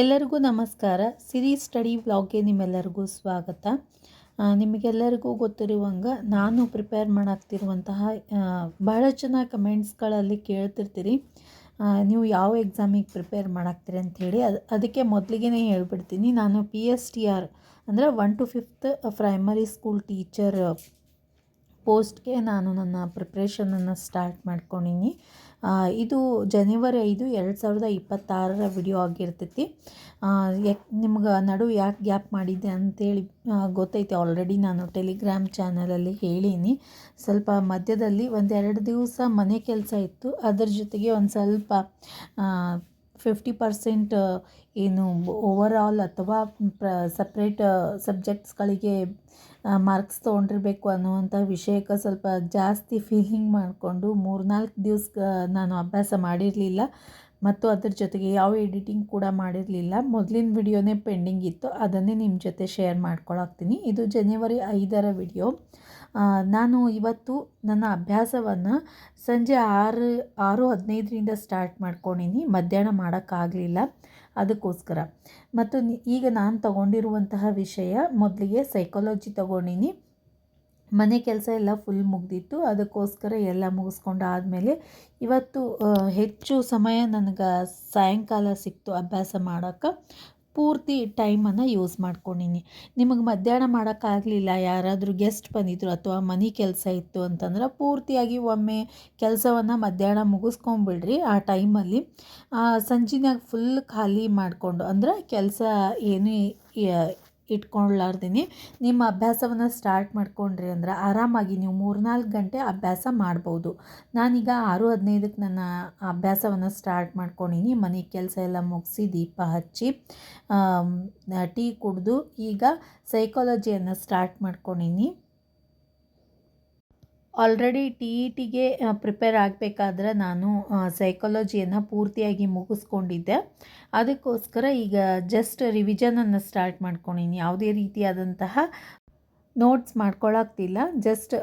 ಎಲ್ಲರಿಗೂ ನಮಸ್ಕಾರ. ಸಿರಿ ಸ್ಟಡಿ ವ್ಲಾಗ್ಗೆ ನಿಮ್ಮೆಲ್ಲರಿಗೂ ಸ್ವಾಗತ. ನಿಮಗೆಲ್ಲರಿಗೂ ಗೊತ್ತಿರುವಂಗೆ ನಾನು ಪ್ರಿಪೇರ್ ಮಾಡಾಕ್ತಿರುವಂತಹ ಬಹಳ ಜನ ಕಮೆಂಟ್ಸ್ಗಳಲ್ಲಿ ಕೇಳ್ತಿರ್ತೀರಿ. ನೀವು ಯಾವ ಎಕ್ಸಾಮಿಗೆ ಪ್ರಿಪೇರ್ ಮಾಡಾಕ್ತೀರಿ ಅಂಥೇಳಿ ಅದು, ಅದಕ್ಕೆ ಮೊದಲಿಗೆ ಹೇಳ್ಬಿಡ್ತೀನಿ. ನಾನು ಪಿ ಎಸ್ ಟಿ ಆರ್ ಅಂದರೆ one to fifth primary school teacher ಪೋಸ್ಟ್ಗೆ ನಾನು ನನ್ನ ಪ್ರಿಪ್ರೇಷನನ್ನು ಸ್ಟಾರ್ಟ್ ಮಾಡ್ಕೊಂಡೀನಿ. ಇದು ಜನವರಿ ಐದು ಎರಡು ಸಾವಿರದ ಇಪ್ಪತ್ತಾರರ ವಿಡಿಯೋ ಆಗಿರ್ತೈತಿ. ಯಾಕೆ ನಿಮ್ಗೆ ನಡು ಯಾಕೆ ಗ್ಯಾಪ್ ಮಾಡಿದ್ದೆ ಅಂತೇಳಿ ಗೊತ್ತೈತೆ ಆಲ್ರೆಡಿ ನಾನು ಟೆಲಿಗ್ರಾಮ್ ಚಾನಲಲ್ಲಿ ಹೇಳೀನಿ. ಸ್ವಲ್ಪ ಮಧ್ಯದಲ್ಲಿ ಒಂದೆರಡು ದಿವಸ ಮನೆ ಕೆಲಸ ಇತ್ತು. ಅದರ ಜೊತೆಗೆ ಒಂದು ಸ್ವಲ್ಪ ಫಿಫ್ಟಿ ಪರ್ಸೆಂಟ್ ಏನು ಓವರ್ ಆಲ್ ಅಥವಾ ಪ್ರ ಸಪ್ರೇಟ್ ಸಬ್ಜೆಕ್ಟ್ಸ್ಗಳಿಗೆ ಮಾರ್ಕ್ಸ್ ತೊಗೊಂಡಿರಬೇಕು ಅನ್ನುವಂಥ ವಿಷಯಕ್ಕೆ ಸ್ವಲ್ಪ ಜಾಸ್ತಿ ಫೀಲಿಂಗ್ ಮಾಡಿಕೊಂಡು ಮೂರ್ನಾಲ್ಕು ದಿವಸ ನಾನು ಅಭ್ಯಾಸ ಮಾಡಿರಲಿಲ್ಲ. ಮತ್ತು ಅದ್ರ ಜೊತೆಗೆ ಯಾವ ಎಡಿಟಿಂಗ್ ಕೂಡ ಮಾಡಿರಲಿಲ್ಲ. ಮೊದಲಿನ ವಿಡಿಯೋನೇ ಪೆಂಡಿಂಗ್ ಇತ್ತು. ಅದನ್ನೇ ನಿಮ್ಮ ಜೊತೆ ಶೇರ್ ಮಾಡ್ಕೊಳಕ್ತೀನಿ ಇದು ಜನವರಿ ಐದರ ವಿಡಿಯೋ. ನಾನು ಇವತ್ತು ನನ್ನ ಅಭ್ಯಾಸವನ್ನು ಸಂಜೆ ಆರು ಆರು ಹದಿನೈದರಿಂದ ಸ್ಟಾರ್ಟ್ ಮಾಡ್ಕೊಂಡೀನಿ. ಮಧ್ಯಾಹ್ನ ಮಾಡೋಕ್ಕಾಗಲಿಲ್ಲ. ಅದಕ್ಕೋಸ್ಕರ. ಮತ್ತು ಈಗ ನಾನು ತಗೊಂಡಿರುವಂತಹ ವಿಷಯ ಮೊದಲಿಗೆ ಸೈಕಾಲಜಿ ತಗೊಂಡಿನಿ. ಮನೆ ಕೆಲಸ ಎಲ್ಲ ಫುಲ್ ಮುಗ್ದಿತ್ತು. ಅದಕ್ಕೋಸ್ಕರ ಎಲ್ಲ ಮುಗಿಸ್ಕೊಂಡು ಆದಮೇಲೆ ಇವತ್ತು ಹೆಚ್ಚು ಸಮಯ ನನಗೆ ಸಾಯಂಕಾಲ ಸಿಕ್ತು ಅಭ್ಯಾಸ ಮಾಡೋಕ್ಕೆ. ಪೂರ್ತಿ ಟೈಮನ್ನು ಯೂಸ್ ಮಾಡ್ಕೊಂಡಿನಿ. ನಿಮಗೆ ಮಧ್ಯಾಹ್ನ ಮಾಡೋಕ್ಕಾಗಲಿಲ್ಲ, ಯಾರಾದರೂ ಗೆಸ್ಟ್ ಬಂದಿದ್ರು ಅಥವಾ ಮನೆ ಕೆಲಸ ಇತ್ತು ಅಂತಂದ್ರೆ ಪೂರ್ತಿಯಾಗಿ ಒಮ್ಮೆ ಕೆಲಸವನ್ನು ಮಧ್ಯಾಹ್ನ ಮುಗಿಸ್ಕೊಂಬಿಡ್ರಿ ಆ ಟೈಮಲ್ಲಿ. ಸಂಜಿನಾಗ ಫುಲ್ ಖಾಲಿ ಮಾಡಿಕೊಂಡು, ಅಂದ್ರೆ ಕೆಲಸ ಏನು ಇಟ್ಕೊಳ್ಳಾರ್ದೇನೆ. ನಿಮ್ಮ ಅಭ್ಯಾಸವನ್ನು ಸ್ಟಾರ್ಟ್ ಮಾಡ್ಕೊಂಡ್ರಿ ಅಂದ್ರೆ ಆರಾಮಾಗಿ ನೀವು ಮೂರ್ನಾಲ್ಕು ಗಂಟೆ ಅಭ್ಯಾಸ ಮಾಡ್ಬೋದು. ನಾನೀಗ ಆರು ಹದಿನೈದಕ್ಕೆ ನನ್ನ ಅಭ್ಯಾಸವನ್ನು ಸ್ಟಾರ್ಟ್ ಮಾಡ್ಕೊಂಡಿನಿ. ಮನೆ ಕೆಲಸ ಎಲ್ಲ ಮುಗಿಸಿ ದೀಪ ಹಚ್ಚಿ ಟೀ ಕುಡಿದು ಈಗ ಸೈಕಾಲಜಿಯನ್ನು ಸ್ಟಾರ್ಟ್ ಮಾಡ್ಕೊಂಡೀನಿ. ಆಲ್ರೆಡಿ ಟಿ ಇ ಟಿಗೆ ಪ್ರಿಪೇರ್ ಆಗಬೇಕಾದ್ರೆ ನಾನು ಸೈಕಾಲಜಿಯನ್ನು ಪೂರ್ತಿಯಾಗಿ ಮುಗಿಸ್ಕೊಂಡಿದ್ದೆ. ಅದಕ್ಕೋಸ್ಕರ ಈಗ ಜಸ್ಟ್ ರಿವಿಷನನ್ನು ಸ್ಟಾರ್ಟ್ ಮಾಡ್ಕೊಂಡಿನಿ ಯಾವುದೇ ರೀತಿಯಾದಂತಹ ನೋಟ್ಸ್ ಮಾಡ್ಕೊಳಕ್ತಿಲ್ಲ. ಜಸ್ಟ್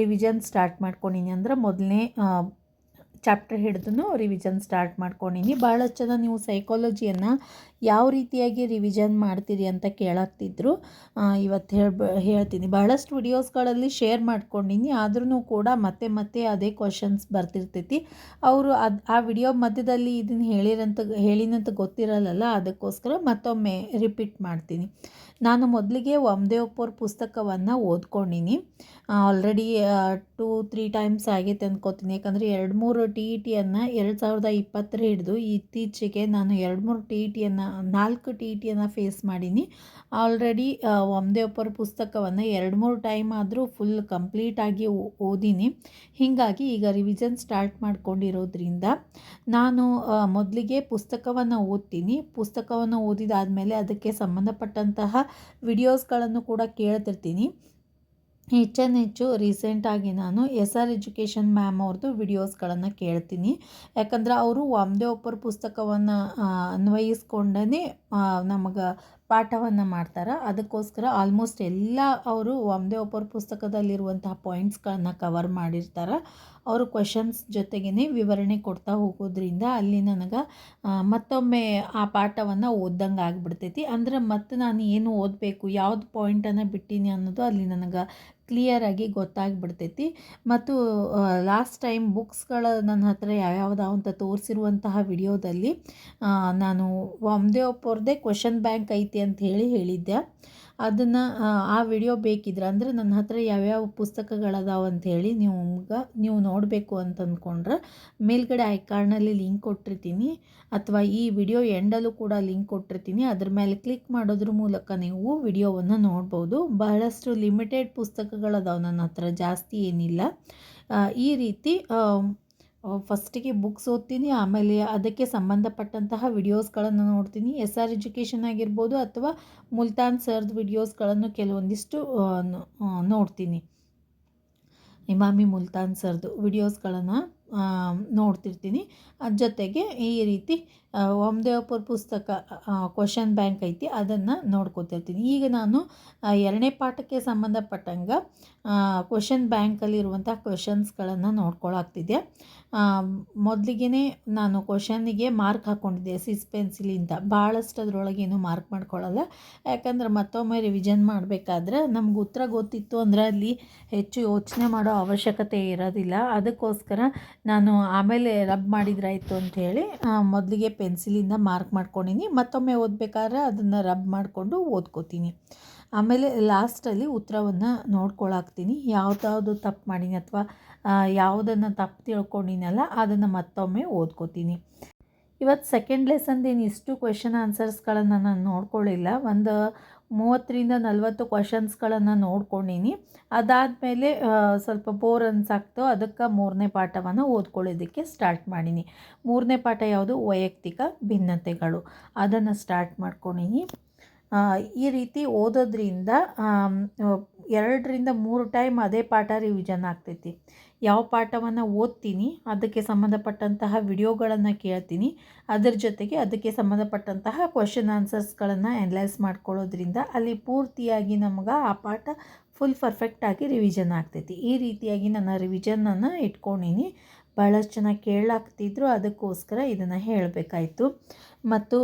ರಿವಿಷನ್ ಸ್ಟಾರ್ಟ್ ಮಾಡ್ಕೊಂಡಿನಿ ಅಂದ್ರೆ ಮೊದಲನೇ ಚಾಪ್ಟರ್ ಹಿಡಿದು ರಿವಿಷನ್ ಸ್ಟಾರ್ಟ್ ಮಾಡ್ಕೊಂಡಿನಿ. ಭಾಳಷ್ಟು ಜನ ನೀವು ಸೈಕಾಲಜಿಯನ್ನು ಯಾವ ರೀತಿಯಾಗಿ ರಿವಿಷನ್ ಮಾಡ್ತೀರಿ ಅಂತ ಕೇಳಾಕ್ತಿದ್ರು. ಇವತ್ತು ಹೇಳ್ಬ, ಹೇಳ್ತೀನಿ. ಭಾಳಷ್ಟು ವಿಡಿಯೋಸ್ಗಳಲ್ಲಿ ಶೇರ್ ಮಾಡ್ಕೊಂಡಿನಿ. ಆದ್ರೂ ಕೂಡ ಮತ್ತೆ ಮತ್ತೆ ಅದೇ ಕ್ವಶನ್ಸ್ ಬರ್ತಿರ್ತೈತಿ. ಅವರು ಅದು, ಆ ವಿಡಿಯೋ ಮಧ್ಯದಲ್ಲಿ ಇದನ್ನು ಹೇಳಿರಂತ, ಹೇಳಿನಂತ ಗೊತ್ತಿರಲ್ಲ ಅದಕ್ಕೋಸ್ಕರ ಮತ್ತೊಮ್ಮೆ ರಿಪೀಟ್ ಮಾಡ್ತೀನಿ. ನಾನು ಮೊದಲಿಗೆ ವಾಮದೇವಪ್ಪವ್ರ ಪುಸ್ತಕವನ್ನು ಓದ್ಕೊಂಡಿನಿ. ಆಲ್ರೆಡಿ ಟೂ ತ್ರೀ ಟೈಮ್ಸ್ ಆಗೈತೆ ಅನ್ಕೋತೀನಿ ಯಾಕಂದರೆ ಎರಡು ಮೂರು ಟಿ ಇ ಟಿಯನ್ನು ಎರಡು ಸಾವಿರದ ಇಪ್ಪತ್ತರ ಹಿಡಿದು ಇತ್ತೀಚೆಗೆ ನಾನು ಎರಡು ಮೂರು ಟಿ ಇ ಟಿಯನ್ನು ನಾಲ್ಕು ಟಿ ಇ ಟಿಯನ್ನು ಫೇಸ್ ಮಾಡೀನಿ. ಆಲ್ರೆಡಿ ವಾಮದೇವಪ್ಪವ್ರ ಪುಸ್ತಕವನ್ನು ಎರಡು ಮೂರು ಟೈಮ್ ಆದರೂ ಫುಲ್ ಕಂಪ್ಲೀಟಾಗಿ ಓದೀನಿ. ಹೀಗಾಗಿ ಈಗ ರಿವಿಷನ್ ಸ್ಟಾರ್ಟ್ ಮಾಡ್ಕೊಂಡಿರೋದ್ರಿಂದ ನಾನು ಮೊದಲಿಗೆ ಪುಸ್ತಕವನ್ನು ಓದ್ತೀನಿ. ಪುಸ್ತಕವನ್ನು ಓದಿದಾದಮೇಲೆ ಅದಕ್ಕೆ ಸಂಬಂಧಪಟ್ಟಂತಹ ವಿಡಿಯೋಸ್ಗಳನ್ನು ಕೂಡ ಕೇಳ್ತಿರ್ತೀನಿ. ಹೆಚ್ಚು ರೀಸೆಂಟಾಗಿ ನಾನು ಎಸ್ ಆರ್ ಎಜುಕೇಷನ್ ಮ್ಯಾಮ್ ಅವ್ರದ್ದು ವಿಡಿಯೋಸ್ಗಳನ್ನು ಕೇಳ್ತೀನಿ. ಯಾಕಂದ್ರೆ ಅವರು ಒಂದೇ ಒಬ್ಬರ ಪುಸ್ತಕವನ್ನು ಅನ್ವಯಿಸ್ಕೊಂಡೇ ನಮಗೆ ಪಾಠವನ್ನು ಮಾಡ್ತಾರೆ. ಅದಕ್ಕೋಸ್ಕರ ಆಲ್ಮೋಸ್ಟ್ ಎಲ್ಲ ಅವರು ಒಂದೇ ಒಬ್ಬರ ಪುಸ್ತಕದಲ್ಲಿರುವಂತಹ ಪಾಯಿಂಟ್ಸ್ಗಳನ್ನು ಕವರ್ ಮಾಡಿರ್ತಾರೆ. ಅವರು ಕ್ವಶನ್ಸ್ ಜೊತೆಗೇ ವಿವರಣೆ ಕೊಡ್ತಾ ಹೋಗೋದ್ರಿಂದ ಅಲ್ಲಿ ನನಗೆ ಮತ್ತೊಮ್ಮೆ ಆ ಪಾಠವನ್ನು ಓದ್ದಂಗೆ ಆಗಿಬಿಡ್ತೈತಿ. ಅಂದ್ರೆ ಮತ್ತೆ ನಾನು ಏನು ಓದಬೇಕು, ಯಾವ್ದು ಪಾಯಿಂಟನ್ನು ಬಿಟ್ಟೀನಿ ಅನ್ನೋದು ಅಲ್ಲಿ ನನಗೆ ಕ್ಲಿಯರಾಗಿ ಗೊತ್ತಾಗ್ಬಿಡ್ತೈತಿ. ಮತ್ತು ಲಾಸ್ಟ್ ಟೈಮ್ ಬುಕ್ಸ್ಗಳ ನನ್ನ ಹತ್ರ ಯಾವ್ಯಾವ್ದಾವ ಅಂತ ತೋರಿಸಿರುವಂತಹ ವಿಡಿಯೋದಲ್ಲಿ ನಾನು ವಾಮದೇವ್ ಅವ್ರದ್ದೇ ಕ್ವಶನ್ ಬ್ಯಾಂಕ್ ಐತಿ ಅಂತ ಹೇಳಿ ಹೇಳಿದ್ದೆ. ಅದನ್ನು, ಆ ವಿಡಿಯೋ ಬೇಕಿದ್ರೆ, ಅಂದರೆ ನನ್ನ ಹತ್ರ ಯಾವ್ಯಾವ ಪುಸ್ತಕಗಳದಾವೆ ಅಂತ ಹೇಳಿ ನಿಮ್ಗೆ ನೀವು ನೋಡಬೇಕು ಅಂತ ಅಂದ್ಕೊಂಡ್ರೆ ಮೇಲ್ಗಡೆ ಐಕಾರ್ಡ್ನಲ್ಲಿ ಲಿಂಕ್ ಕೊಟ್ಟಿರ್ತೀನಿ. ಅಥವಾ ಈ ವಿಡಿಯೋ ಎಂಡಲ್ಲೂ ಕೂಡ ಲಿಂಕ್ ಕೊಟ್ಟಿರ್ತೀನಿ. ಅದ್ರ ಮೇಲೆ ಕ್ಲಿಕ್ ಮಾಡೋದ್ರ ಮೂಲಕ ನೀವು ವಿಡಿಯೋವನ್ನು ನೋಡ್ಬೋದು. ಬಹಳಷ್ಟು ಲಿಮಿಟೆಡ್ ಪುಸ್ತಕಗಳದಾವೆ ನನ್ನ ಹತ್ರ, ಜಾಸ್ತಿ ಏನಿಲ್ಲ. ಈ ರೀತಿ ಫಸ್ಟಿಗೆ ಬುಕ್ಸ್ ಓದ್ತೀನಿ, ಆಮೇಲೆ ಅದಕ್ಕೆ ಸಂಬಂಧಪಟ್ಟಂತಹ ವಿಡಿಯೋಸ್ಗಳನ್ನು ನೋಡ್ತೀನಿ. ಎಸ್ ಆರ್ ಎಜುಕೇಷನ್ ಆಗಿರ್ಬೋದು ಅಥವಾ ಮುಲ್ತಾನ್ ಸರ್ದ್ ವಿಡಿಯೋಸ್ಗಳನ್ನು ಕೆಲವೊಂದಿಷ್ಟು ನೋಡ್ತೀನಿ. ಇಮಾಮಿ ಮುಲ್ತಾನ್ ಸರ್ದು ವಿಡಿಯೋಸ್ಗಳನ್ನು ನೋಡ್ತಿರ್ತೀನಿ. ಅದ್ರ ಜೊತೆಗೆ ಈ ರೀತಿ ವಾಮದೇವಪುರ ಪುಸ್ತಕ ಕ್ವಶನ್ ಬ್ಯಾಂಕ್ ಐತಿ, ಅದನ್ನು ನೋಡ್ಕೊತಿರ್ತೀನಿ. ಈಗ ನಾನು ಎರಡನೇ ಪಾಠಕ್ಕೆ ಸಂಬಂಧಪಟ್ಟಂಗೆ ಕ್ವಶನ್ ಬ್ಯಾಂಕಲ್ಲಿರುವಂಥ ಕ್ವಶನ್ಸ್ಗಳನ್ನು ನೋಡ್ಕೊಳಾಗ್ತಿದ್ದೆ. ಮೊದಲಿಗೆ ನಾನು ಕ್ವಶನ್ನಿಗೆ ಮಾರ್ಕ್ ಹಾಕ್ಕೊಂಡಿದ್ದೆ ಸಿಸ್ ಪೆನ್ಸಿಲಿಂದ ಭಾಳಷ್ಟು ಅದರೊಳಗೇನು ಮಾರ್ಕ್ ಮಾಡ್ಕೊಳ್ಳಲ್ಲ ಯಾಕಂದ್ರೆ ಮತ್ತೊಮ್ಮೆ ರಿವಿಷನ್ ಮಾಡಬೇಕಾದ್ರೆ ನಮ್ಗೆ ಉತ್ತರ ಗೊತ್ತಿತ್ತು ಅಂದರೆ ಅಲ್ಲಿ ಹೆಚ್ಚು ಯೋಚನೆ ಮಾಡೋ ಅವಶ್ಯಕತೆ ಇರೋದಿಲ್ಲ. ಅದಕ್ಕೋಸ್ಕರ ನಾನು ಆಮೇಲೆ ರಬ್ ಮಾಡಿದ್ರಾಯಿತು ಅಂಥೇಳಿ ಮೊದಲಿಗೆ ಪೆನ್ಸಿಲಿಂದ ಮಾರ್ಕ್ ಮಾಡ್ಕೊಂಡಿನಿ. ಮತ್ತೊಮ್ಮೆ ಓದಬೇಕಾದ್ರೆ ಅದನ್ನು ರಬ್ ಮಾಡಿಕೊಂಡು ಓದ್ಕೋತೀನಿ. ಆಮೇಲೆ ಲಾಸ್ಟಲ್ಲಿ ಉತ್ತರವನ್ನು ನೋಡ್ಕೊಳಾಕ್ತೀನಿ. ಯಾವ್ದಾವುದು ತಪ್ಪು ಮಾಡೀನಿ ಅಥವಾ ಯಾವುದನ್ನು ತಪ್ಪು ತಿಳ್ಕೊಂಡಿನಲ್ಲ ಅದನ್ನು ಮತ್ತೊಮ್ಮೆ ಓದ್ಕೋತೀನಿ. ಇವತ್ತು ಸೆಕೆಂಡ್ ಲೆಸನ್ದೇನು ಇಷ್ಟು ಕ್ವೆಶನ್ ಆನ್ಸರ್ಸ್ಗಳನ್ನು ನಾನು ನೋಡ್ಕೊಳ್ಳಿಲ್ಲ ಒಂದು ಮೂವತ್ತರಿಂದ ನಲ್ವತ್ತು ಕ್ವಶನ್ಸ್ಗಳನ್ನು ನೋಡ್ಕೊಂಡೀನಿ. ಅದಾದಮೇಲೆ ಸ್ವಲ್ಪ ಬೋರ್ ಅನ್ಸಾಕ್ತು ಅದಕ್ಕೆ ಮೂರನೇ ಪಾಠವನ್ನು ಓದ್ಕೊಳ್ಳೋದಕ್ಕೆ ಸ್ಟಾರ್ಟ್ ಮಾಡೀನಿ. ಮೂರನೇ ಪಾಠ ಯಾವುದು? ವೈಯಕ್ತಿಕ ಭಿನ್ನತೆಗಳು. ಅದನ್ನು ಸ್ಟಾರ್ಟ್ ಮಾಡ್ಕೊಂಡಿನಿ ಈ ರೀತಿ ಓದೋದ್ರಿಂದ ಎರಡರಿಂದ ಮೂರು ಟೈಮ್ ಅದೇ ಪಾಠ ರಿವಿಷನ್ ಆಗ್ತೈತಿ. ಯಾವ ಪಾಠವನ್ನು ಓದ್ತೀನಿ, ಅದಕ್ಕೆ ಸಂಬಂಧಪಟ್ಟಂತಹ ವಿಡಿಯೋಗಳನ್ನು ಕೇಳ್ತೀನಿ, ಅದರ ಜೊತೆಗೆ ಅದಕ್ಕೆ ಸಂಬಂಧಪಟ್ಟಂತಹ ಕ್ವಶನ್ ಆನ್ಸರ್ಸ್ಗಳನ್ನು ಅನಲೈಸ್ ಮಾಡ್ಕೊಳ್ಳೋದ್ರಿಂದ ಅಲ್ಲಿ ಪೂರ್ತಿಯಾಗಿ ನಮ್ಗೆ ಆ ಪಾಠ ಫುಲ್ ಪರ್ಫೆಕ್ಟಾಗಿ ರಿವಿಷನ್ ಆಗ್ತೈತಿ. ಈ ರೀತಿಯಾಗಿ ನನ್ನ ರಿವಿಷನನ್ನು ಇಟ್ಕೊಂಡೀನಿ. ಭಾಳಷ್ಟು ಜನ ಕೇಳಾಕ್ತಿದ್ರು, ಅದಕ್ಕೋಸ್ಕರ ಇದನ್ನು ಹೇಳಬೇಕಾಯಿತು. ಮತ್ತು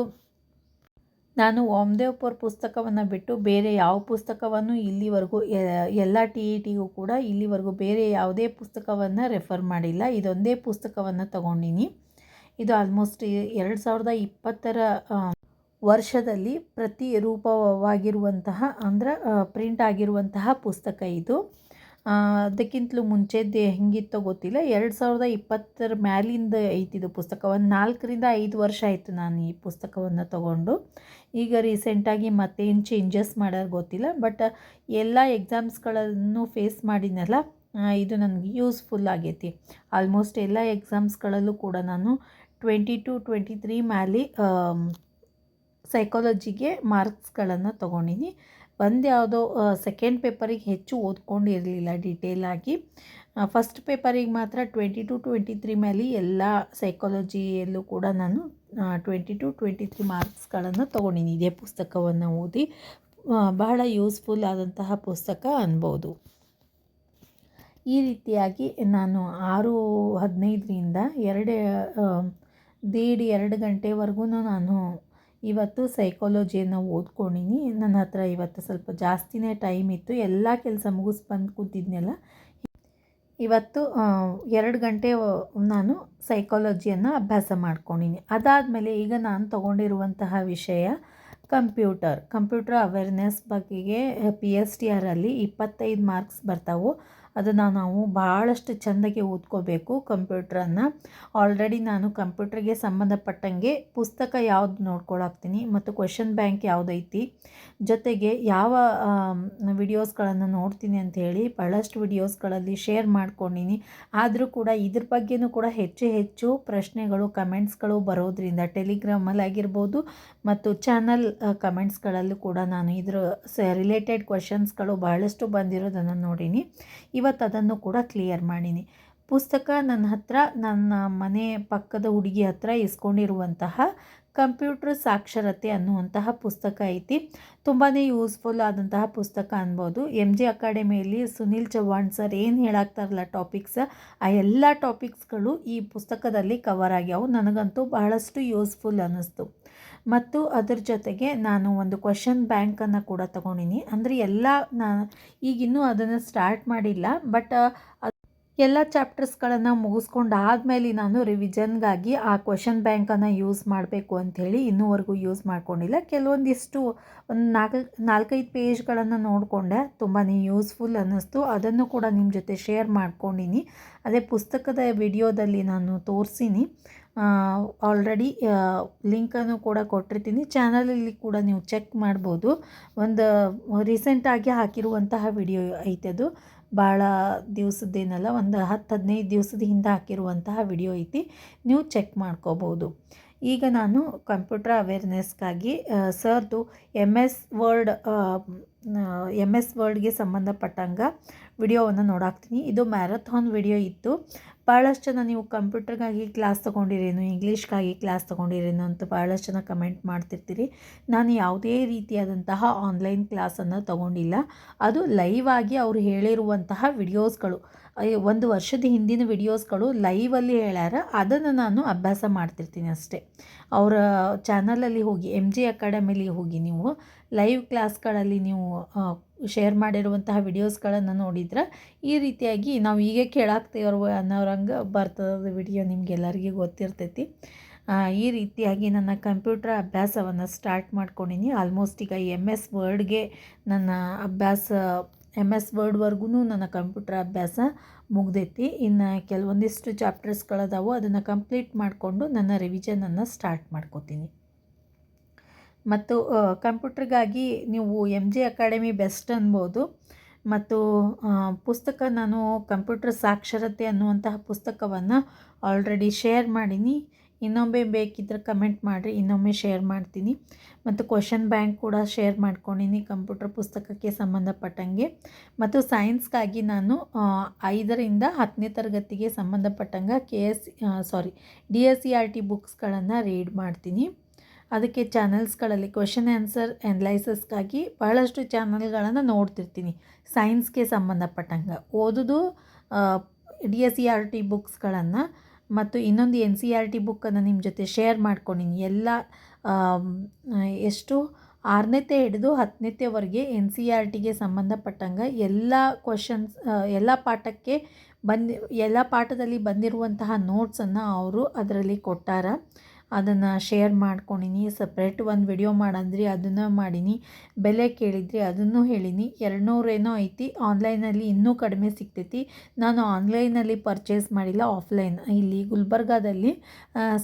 ನಾನು ಓಮದೇವ್ಪುರ್ ಪುಸ್ತಕವನ್ನು ಬಿಟ್ಟು ಬೇರೆ ಯಾವ ಪುಸ್ತಕವನ್ನು ಇಲ್ಲಿವರೆಗೂ ಎಲ್ಲ ಟಿ ಇ ಟಿಗೂ ಕೂಡ ಇಲ್ಲಿವರೆಗೂ ಬೇರೆ ಯಾವುದೇ ಪುಸ್ತಕವನ್ನು ರೆಫರ್ ಮಾಡಿಲ್ಲ. ಇದೊಂದೇ ಪುಸ್ತಕವನ್ನು ತಗೊಂಡಿನಿ. ಇದು ಆಲ್ಮೋಸ್ಟ್ ಎರಡು ಸಾವಿರದ ಇಪ್ಪತ್ತರ ವರ್ಷದಲ್ಲಿ ಪ್ರತಿ ರೂಪವಾಗಿರುವಂತಹ ಅಂದ್ರೆ ಪ್ರಿಂಟ್ ಆಗಿರುವಂತಹ ಪುಸ್ತಕ ಇದು. ಅದಕ್ಕಿಂತಲೂ ಮುಂಚೆದ್ದು ಹೆಂಗಿತ್ತೋ ಗೊತ್ತಿಲ್ಲ. ಎರಡು ಸಾವಿರದ ಇಪ್ಪತ್ತರ ಮ್ಯಾಲಿಂದ ಐತಿದು ಪುಸ್ತಕ ಒಂದು ನಾಲ್ಕರಿಂದ ಐದು ವರ್ಷ ಆಯಿತು ನಾನು ಈ ಪುಸ್ತಕವನ್ನು ತಗೊಂಡು. ಈಗ ರೀಸೆಂಟಾಗಿ ಮತ್ತೇನು ಚೇಂಜಸ್ ಮಾಡೋರು ಗೊತ್ತಿಲ್ಲ. ಬಟ್ ಎಲ್ಲ ಎಕ್ಸಾಮ್ಸ್ಗಳನ್ನು ಫೇಸ್ ಮಾಡಿನಲ್ಲ ಇದು ನನಗೆ ಯೂಸ್ಫುಲ್ ಆಗೈತಿ. ಆಲ್ಮೋಸ್ಟ್ ಎಲ್ಲ ಎಕ್ಸಾಮ್ಸ್ಗಳಲ್ಲೂ ಕೂಡ ನಾನು ಟ್ವೆಂಟಿ ಟು ಟ್ವೆಂಟಿ ತ್ರೀ ಮ್ಯಾಲಿ ಸೈಕಾಲಜಿಗೆ ಮಾರ್ಕ್ಸ್ಗಳನ್ನು ತೊಗೊಂಡಿನಿ. ಒಂದು ಯಾವುದೋ ಸೆಕೆಂಡ್ ಪೇಪರಿಗೆ ಹೆಚ್ಚು ಓದ್ಕೊಂಡಿರಲಿಲ್ಲ ಡೀಟೇಲಾಗಿ ಫಸ್ಟ್ ಪೇಪರಿಗೆ ಮಾತ್ರ ಟ್ವೆಂಟಿ ಟು ಟ್ವೆಂಟಿ ತ್ರೀ ಮೇಲೆ ಎಲ್ಲ ಸೈಕಾಲಜಿಯಲ್ಲೂ ಕೂಡ ನಾನು ಟ್ವೆಂಟಿ ಟು ಟ್ವೆಂಟಿ ತ್ರೀ ಮಾರ್ಕ್ಸ್ಗಳನ್ನು ತೊಗೊಂಡಿನಿ. ಇದೇ ಪುಸ್ತಕವನ್ನು ಓದಿ ಬಹಳ ಯೂಸ್ಫುಲ್ ಆದಂತಹ ಪುಸ್ತಕ ಅನ್ಬೋದು. ಈ ರೀತಿಯಾಗಿ ನಾನು ಆರು, ಹದಿನೈದರಿಂದ ಎರಡು ದೇಡ್ ಎರಡು ಗಂಟೆವರೆಗೂ ನಾನು ಇವತ್ತು ಸೈಕಾಲಜಿಯನ್ನು ಓದ್ಕೊಂಡಿನಿ. ನನ್ನ ಹತ್ರ ಇವತ್ತು ಸ್ವಲ್ಪ ಜಾಸ್ತಿನೇ ಟೈಮ್ ಇತ್ತು. ಎಲ್ಲ ಕೆಲಸ ಮುಗಿಸ್ ಬಂದು ಕೂತಿದ್ನೆಲ್ಲ. ಇವತ್ತು ಎರಡು ಗಂಟೆ ನಾನು ಸೈಕಾಲಜಿಯನ್ನು ಅಭ್ಯಾಸ ಮಾಡ್ಕೊಂಡಿನಿ. ಅದಾದಮೇಲೆ ಈಗ ನಾನು ತಗೊಂಡಿರುವಂತಹ ವಿಷಯ ಕಂಪ್ಯೂಟರ್. ಕಂಪ್ಯೂಟರ್ ಅವೇರ್ನೆಸ್ ಬಗ್ಗೆ ಪಿ ಎಸ್ ಟಿ ಆರಲ್ಲಿ ಇಪ್ಪತ್ತೈದು ಮಾರ್ಕ್ಸ್ ಬರ್ತಾವೆ. ಅದನ್ನು ನಾವು ಭಾಳಷ್ಟು ಚೆಂದಾಗಿ ಓದ್ಕೋಬೇಕು ಕಂಪ್ಯೂಟ್ರನ್ನು. ಆಲ್ರೆಡಿ ನಾನು ಕಂಪ್ಯೂಟ್ರಿಗೆ ಸಂಬಂಧಪಟ್ಟಂಗೆ ಪುಸ್ತಕ ಯಾವ್ದು ನೋಡ್ಕೊಳಾಗ್ತೀನಿ ಮತ್ತು ಕ್ವೆಶನ್ ಬ್ಯಾಂಕ್ ಯಾವುದೈತಿ, ಜೊತೆಗೆ ಯಾವ ವಿಡಿಯೋಸ್ಗಳನ್ನು ನೋಡ್ತೀನಿ ಅಂತ ಹೇಳಿ ಭಾಳಷ್ಟು ವಿಡಿಯೋಸ್ಗಳಲ್ಲಿ ಶೇರ್ ಮಾಡ್ಕೊಂಡಿನಿ. ಆದರೂ ಕೂಡ ಇದ್ರ ಬಗ್ಗೆನೂ ಕೂಡ ಹೆಚ್ಚು ಹೆಚ್ಚು ಪ್ರಶ್ನೆಗಳು ಕಮೆಂಟ್ಸ್ಗಳು ಬರೋದ್ರಿಂದ ಟೆಲಿಗ್ರಾಮಲ್ಲಿ ಆಗಿರ್ಬೋದು, ಮತ್ತು ಚಾನಲ್ ಕಮೆಂಟ್ಸ್ಗಳಲ್ಲೂ ಕೂಡ ನಾನು ಇದ್ರ ಸ ರಿಲೇಟೆಡ್ ಕ್ವಶನ್ಸ್ಗಳು ಬಹಳಷ್ಟು ಬಂದಿರೋದನ್ನು ನೋಡೀನಿ. ಇವತ್ತು ಅದನ್ನು ಕೂಡ ಕ್ಲಿಯರ್ ಮಾಡೀನಿ. ಪುಸ್ತಕ ನನ್ನ ಹತ್ರ, ನನ್ನ ಮನೆ ಪಕ್ಕದ ಹುಡುಗಿ ಹತ್ರ ಇಸ್ಕೊಂಡಿರುವಂತಹ ಕಂಪ್ಯೂಟರ್ ಸಾಕ್ಷರತೆ ಅನ್ನುವಂತಹ ಪುಸ್ತಕ ಐತಿ. ತುಂಬಾ ಯೂಸ್ಫುಲ್ ಆದಂತಹ ಪುಸ್ತಕ ಅನ್ಬೋದು. ಎಂ ಜಿ ಅಕಾಡೆಮಿಯಲ್ಲಿ ಸುನಿಲ್ ಚೌಹಾಣ್ ಸರ್ ಏನು ಹೇಳಾಕ್ತಾರಲ್ಲ ಟಾಪಿಕ್ಸ್ ಆ ಎಲ್ಲ ಟಾಪಿಕ್ಸ್ಗಳು ಈ ಪುಸ್ತಕದಲ್ಲಿ ಕವರ್ ಆಗ್ಯಾವು. ನನಗಂತೂ ಬಹಳಷ್ಟು ಯೂಸ್ಫುಲ್ ಅನ್ನಿಸ್ತು. ಮತ್ತು ಅದ್ರ ಜೊತೆಗೆ ನಾನು ಒಂದು ಕ್ವಶನ್ ಬ್ಯಾಂಕನ್ನು ಕೂಡ ತಗೊಂಡಿನಿ. ಅಂದರೆ ಎಲ್ಲ ನಾ ಈಗಿನ್ನೂ ಅದನ್ನು ಸ್ಟಾರ್ಟ್ ಮಾಡಿಲ್ಲ ಬಟ್ ಎಲ್ಲ ಚಾಪ್ಟರ್ಸ್ಗಳನ್ನು ಮುಗಿಸ್ಕೊಂಡು ಆದಮೇಲೆ ನಾನು ರಿವಿಜನ್ಗಾಗಿ ಆ ಕ್ವಶನ್ ಬ್ಯಾಂಕನ್ನು ಯೂಸ್ ಮಾಡಬೇಕು ಅಂಥೇಳಿ ಇನ್ನೂವರೆಗೂ ಯೂಸ್ ಮಾಡ್ಕೊಂಡಿಲ್ಲ. ಕೆಲವೊಂದಿಷ್ಟು ಒಂದು ನಾಲ್ಕು, ನಾಲ್ಕೈದು ಪೇಜ್ಗಳನ್ನು ನೋಡಿಕೊಂಡೆ. ತುಂಬಾ ಯೂಸ್ಫುಲ್ ಅನ್ನಿಸ್ತು. ಅದನ್ನು ಕೂಡ ನಿಮ್ಮ ಜೊತೆ ಶೇರ್ ಮಾಡ್ಕೊಂಡಿನಿ. ಅದೇ ಪುಸ್ತಕದ ವಿಡಿಯೋದಲ್ಲಿ ನಾನು ತೋರಿಸಿನಿ. ಆಲ್ರೆಡಿ ಲಿಂಕನ್ನು ಕೂಡ ಕೊಟ್ಟಿರ್ತೀನಿ. ಚಾನಲಲ್ಲಿ ಕೂಡ ನೀವು ಚೆಕ್ ಮಾಡ್ಬೋದು. ಒಂದು ರೀಸೆಂಟಾಗಿ ಹಾಕಿರುವಂತಹ ವಿಡಿಯೋ ಐತೆ ಅದು. ಭಾಳ ದಿವಸದ್ದೇನಲ್ಲ, ಒಂದು ಹತ್ತು ಹದಿನೈದು ದಿವಸದ ಹಿಂದೆ ಹಾಕಿರುವಂತಹ ವಿಡಿಯೋ ಐತಿ. ನೀವು ಚೆಕ್ ಮಾಡ್ಕೋಬೋದು. ಈಗ ನಾನು ಕಂಪ್ಯೂಟರ್ ಅವೇರ್ನೆಸ್ಗಾಗಿ ಸರ್ದು M S word M S ವರ್ಡ್ಗೆ ಸಂಬಂಧಪಟ್ಟಂಗ ವಿಡಿಯೋವನ್ನು ನೋಡಾಕ್ತೀನಿ. ಇದು ಮ್ಯಾರಥಾನ್ ವಿಡಿಯೋ ಇತ್ತು. ಭಾಳಷ್ಟು ಜನ ನೀವು ಕಂಪ್ಯೂಟರ್ಗಾಗಿ ಕ್ಲಾಸ್ ತೊಗೊಂಡಿರೇನು, ಇಂಗ್ಲೀಷ್ಗಾಗಿ ಕ್ಲಾಸ್ ತೊಗೊಂಡಿರೇನು ಅಂತ ಭಾಳಷ್ಟು ಜನ ಕಮೆಂಟ್ ಮಾಡ್ತಿರ್ತೀರಿ. ನಾನು ಯಾವುದೇ ರೀತಿಯಾದಂತಹ ಆನ್ಲೈನ್ ಕ್ಲಾಸನ್ನು ತೊಗೊಂಡಿಲ್ಲ. ಅದು ಲೈವ್ ಆಗಿ ಅವರು ಹೇಳಿರುವಂತಹ ವಿಡಿಯೋಸ್ಗಳು. ಒಂದು ವರ್ಷದ ಹಿಂದಿನ ವಿಡಿಯೋಸ್ಗಳು ಲೈವಲ್ಲಿ ಹೇಳ್ಯಾರ, ಅದನ್ನು ನಾನು ಅಭ್ಯಾಸ ಮಾಡ್ತಿರ್ತೀನಿ ಅಷ್ಟೇ. ಅವರ ಚಾನಲಲ್ಲಿ ಹೋಗಿ ಎಂ ಜಿ ಅಕಾಡೆಮಿಲಿ ಹೋಗಿ ನೀವು, ಲೈವ್ ಕ್ಲಾಸ್ಗಳಲ್ಲಿ ನೀವು ಶೇರ್ ಮಾಡಿರುವಂತಹ ವಿಡಿಯೋಸ್ಗಳನ್ನು ನೋಡಿದ್ರೆ, ಈ ರೀತಿಯಾಗಿ ನಾವು ಈಗ ಕೇಳಾಕ್ತೇವ್ರವ ಅನ್ನೋರಂಗೆ ಬರ್ತದ ವಿಡಿಯೋ ನಿಮಗೆಲ್ಲರಿಗೂ ಗೊತ್ತಿರ್ತೈತಿ. ಈ ರೀತಿಯಾಗಿ ನನ್ನ ಕಂಪ್ಯೂಟರ್ ಅಭ್ಯಾಸವನ್ನು ಸ್ಟಾರ್ಟ್ ಮಾಡ್ಕೊಂಡಿನಿ. ಆಲ್ಮೋಸ್ಟ್ ಈಗ ಎಂ ಎಸ್ ವರ್ಡ್ಗೆ ನನ್ನ ಅಭ್ಯಾಸ ಎಂ ಎಸ್ ವರ್ಡ್ವರೆಗೂ ನನ್ನ ಕಂಪ್ಯೂಟರ್ ಅಭ್ಯಾಸ ಮುಗ್ದೈತಿ. ಇನ್ನು ಕೆಲವೊಂದಿಷ್ಟು ಚಾಪ್ಟರ್ಸ್ಗಳದಾವು ಅದನ್ನು ಕಂಪ್ಲೀಟ್ ಮಾಡಿಕೊಂಡು ನನ್ನ ರಿವಿಷನನ್ನು ಸ್ಟಾರ್ಟ್ ಮಾಡ್ಕೋತೀನಿ. ಮತ್ತು ಕಂಪ್ಯೂಟ್ರಿಗಾಗಿ ನೀವು ಎಂ ಜಿ ಅಕಾಡೆಮಿ ಬೆಸ್ಟ್ ಅನ್ಬೋದು. ಮತ್ತು ಪುಸ್ತಕ ನಾನು ಕಂಪ್ಯೂಟರ್ ಸಾಕ್ಷರತೆ ಅನ್ನುವಂತಹ ಪುಸ್ತಕವನ್ನು ಆಲ್ರೆಡಿ ಶೇರ್ ಮಾಡೀನಿ. ಇನ್ನೊಮ್ಮೆ ಬೇಕಿದ್ರೆ ಕಮೆಂಟ್ ಮಾಡಿರಿ, ಇನ್ನೊಮ್ಮೆ ಶೇರ್ ಮಾಡ್ತೀನಿ. ಮತ್ತು ಕ್ವಶನ್ ಬ್ಯಾಂಕ್ ಕೂಡ ಶೇರ್ ಮಾಡ್ಕೊಂಡಿನಿ ಕಂಪ್ಯೂಟರ್ ಪುಸ್ತಕಕ್ಕೆ ಸಂಬಂಧಪಟ್ಟಂಗೆ. ಮತ್ತು ಸೈನ್ಸ್ಗಾಗಿ ನಾನು ಐದರಿಂದ ಹತ್ತನೇ ತರಗತಿಗೆ ಸಂಬಂಧಪಟ್ಟಂಗೆ K S sorry D S C R T ಬುಕ್ಸ್ಗಳನ್ನು read ಮಾಡ್ತೀನಿ. ಅದಕ್ಕೆ ಚಾನಲ್ಸ್ಗಳಲ್ಲಿ ಕ್ವೆಶನ್ ಆನ್ಸರ್ ಅನಲೈಸಸ್ಗಾಗಿ ಬಹಳಷ್ಟು ಚಾನಲ್ಗಳನ್ನು ನೋಡ್ತಿರ್ತೀನಿ. ಸೈನ್ಸ್ಗೆ ಸಂಬಂಧಪಟ್ಟಂಗೆ. ಓದೋದು D S C R T ಬುಕ್ಸ್ಗಳನ್ನು ಮತ್ತು ಇನ್ನೊಂದು ಎನ್ ಸಿ ಆರ್ ಟಿ ಬುಕ್ಕನ್ನು ನಿಮ್ಮ ಜೊತೆ ಶೇರ್ ಮಾಡ್ಕೊಂಡಿನಿ. ಎಲ್ಲ ಎಷ್ಟು? ಆರನೇತೆ ಹಿಡಿದು ಹತ್ತನೇತೆವರೆಗೆ ಎನ್ ಸಿ ಆರ್ ಟಿಗೆ ಸಂಬಂಧಪಟ್ಟಂಗೆ ಎಲ್ಲ ಕ್ವಶನ್ಸ್ ಎಲ್ಲ ಪಾಠಕ್ಕೆ ಬಂದು, ಎಲ್ಲ ಪಾಠದಲ್ಲಿ ಬಂದಿರುವಂತಹ ನೋಟ್ಸನ್ನು ಅವರು ಅದರಲ್ಲಿ ಕೊಟ್ಟಾರ. ಅದನ್ನು ಶೇರ್ ಮಾಡ್ಕೊಂಡಿನಿ. ಸಪ್ರೇಟ್ ಒಂದು ವಿಡಿಯೋ ಮಾಡಂದ್ರಿ, ಅದನ್ನು ಮಾಡೀನಿ. ಬೆಲೆ ಕೇಳಿದ್ರಿ, ಅದನ್ನು ಹೇಳೀನಿ. ಎರಡುನೂರೇನೋ ಐತಿ. ಆನ್ಲೈನಲ್ಲಿ ಇನ್ನೂ ಕಡಿಮೆ ಸಿಗ್ತೈತಿ. ನಾನು ಆನ್ಲೈನಲ್ಲಿ ಪರ್ಚೇಸ್ ಮಾಡಿಲ್ಲ ಆಫ್ಲೈನ್ ಇಲ್ಲಿ ಗುಲ್ಬರ್ಗಾದಲ್ಲಿ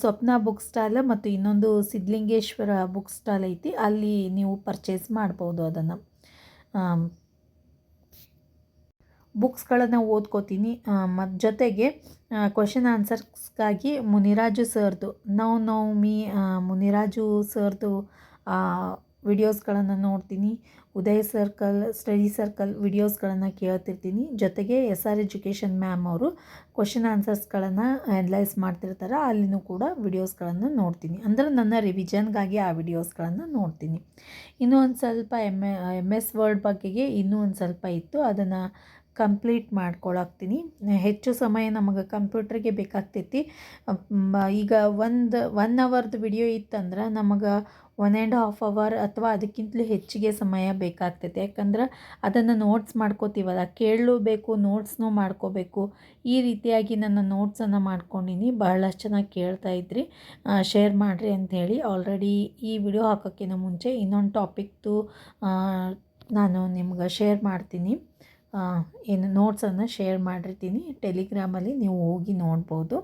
ಸ್ವಪ್ನ ಬುಕ್ ಸ್ಟಾಲ್ ಮತ್ತು ಇನ್ನೊಂದು ಸಿದ್ಧಲಿಂಗೇಶ್ವರ ಬುಕ್ ಸ್ಟಾಲ್ ಐತಿ. ಅಲ್ಲಿ ನೀವು ಪರ್ಚೇಸ್ ಮಾಡ್ಬೋದು ಅದನ್ನು. ಬುಕ್ಸ್ಗಳನ್ನು ಓದ್ಕೋತೀನಿ. ಮತ್ತು ಜೊತೆಗೆ ಕ್ವಶನ್ ಆನ್ಸರ್ಸ್ಗಾಗಿ ಮುನಿರಾಜು ಸರ್ದು, ನೌ ನೌ ಮೀ ಮುನಿರಾಜು ಸರ್ದು ವಿಡಿಯೋಸ್ಗಳನ್ನು ನೋಡ್ತೀನಿ. ಉದಯ ಸರ್ಕಲ್ ಸ್ಟಡಿ ಸರ್ಕಲ್ ವಿಡಿಯೋಸ್ಗಳನ್ನು ಕೇಳ್ತಿರ್ತೀನಿ. ಜೊತೆಗೆ ಎಸ್ ಆರ್ ಎಜುಕೇಷನ್ ಮ್ಯಾಮ್ ಅವರು ಕ್ವಶನ್ ಆನ್ಸರ್ಸ್ಗಳನ್ನು ಅನಲೈಸ್ ಮಾಡ್ತಿರ್ತಾರೆ, ಅಲ್ಲಿನೂ ಕೂಡ ವಿಡಿಯೋಸ್ಗಳನ್ನು ನೋಡ್ತೀನಿ. ಅಂದರೆ ನನ್ನ ರಿವಿಜನ್ಗಾಗಿ ಆ ವಿಡಿಯೋಸ್ಗಳನ್ನು ನೋಡ್ತೀನಿ. ಇನ್ನೂ ಒಂದು ಸ್ವಲ್ಪ ಎಂ ಎಂ ಎಸ್ ವರ್ಡ್ ಬಗ್ಗೆಗೆ ಇನ್ನೂ ಒಂದು ಸ್ವಲ್ಪ ಇತ್ತು. ಅದನ್ನು ಕಂಪ್ಲೀಟ್ ಮಾಡ್ಕೊಳಕ್ತೀನಿ. ಹೆಚ್ಚು ಸಮಯ ನಮಗೆ ಕಂಪ್ಯೂಟ್ರಿಗೆ ಬೇಕಾಗ್ತೈತಿ. ಈಗ ಒಂದು ಒನ್ ಅವರ್ದು ವಿಡಿಯೋ ಇತ್ತಂದ್ರೆ ನಮಗೆ ಒನ್ ಆ್ಯಂಡ್ ಹಾಫ್ ಅವರ್ ಅಥವಾ ಅದಕ್ಕಿಂತಲೂ ಹೆಚ್ಚಿಗೆ ಸಮಯ ಬೇಕಾಗ್ತೈತೆ. ಯಾಕಂದ್ರೆ ಅದನ್ನು ನೋಟ್ಸ್ ಮಾಡ್ಕೋತೀವಲ್ಲ ಕೇಳಲೂಬೇಕು ನೋಟ್ಸ್ನೂ ಮಾಡ್ಕೋಬೇಕು. ಈ ರೀತಿಯಾಗಿ ನನ್ನ ನೋಟ್ಸನ್ನು ಮಾಡ್ಕೊಂಡಿನಿ. ಬಹಳಷ್ಟು ಚೆನ್ನಾಗಿ ಕೇಳ್ತಾ ಇದ್ರಿ. ಶೇರ್ ಮಾಡಿರಿ ಅಂಥೇಳಿ ಆಲ್ರೆಡಿ ಈ ವಿಡಿಯೋ ಹಾಕೋಕ್ಕಿಂತ ಮುಂಚೆ ಇನ್ನೊಂದು ಟಾಪಿಕ್ದು ನಾನು ನಿಮ್ಗೆ ಶೇರ್ ಮಾಡ್ತೀನಿ. ಏನು ನೋಟ್ಸನ್ನು ಶೇರ್ ಮಾಡಿರ್ತೀನಿ. ಟೆಲಿಗ್ರಾಮಲ್ಲಿ ನೀವು ಹೋಗಿ ನೋಡ್ಬೋದು.